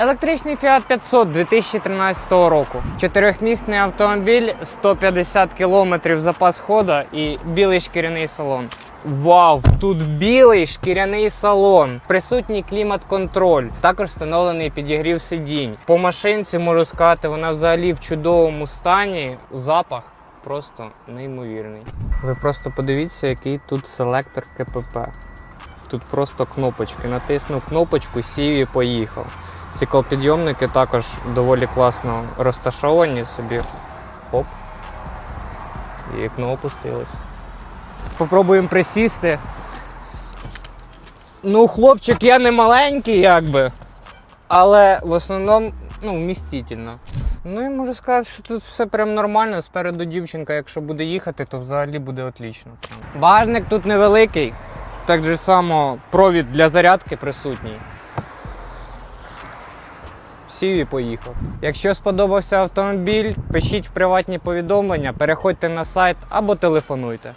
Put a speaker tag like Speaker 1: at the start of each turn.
Speaker 1: Електричний Fiat 500 2013 року. Чотирьохмісний автомобіль, 150 км запас хода і білий шкіряний салон. Вау, тут білий шкіряний салон, присутній клімат-контроль, також встановлений підігрів сидінь. По машинці можу сказати, вона взагалі в чудовому стані. Запах просто неймовірний. Ви просто подивіться, який тут селектор КПП. Тут просто кнопочки. Натиснув кнопочку, сів і поїхав. Сіклопідйомники також доволі класно розташовані собі. Оп. І вікно опустилось. Попробуємо присісти. Ну, хлопчик, я не маленький, якби. Але в основному, ну, вмістительно. Ну і можу сказати, що тут все прям нормально. Спереду дівчинка, якщо буде їхати, то взагалі буде отлично. Багажник тут невеликий. Так же само провід для зарядки присутній. Сів і поїхав. Якщо сподобався автомобіль, пишіть в приватні повідомлення, переходьте на сайт або телефонуйте.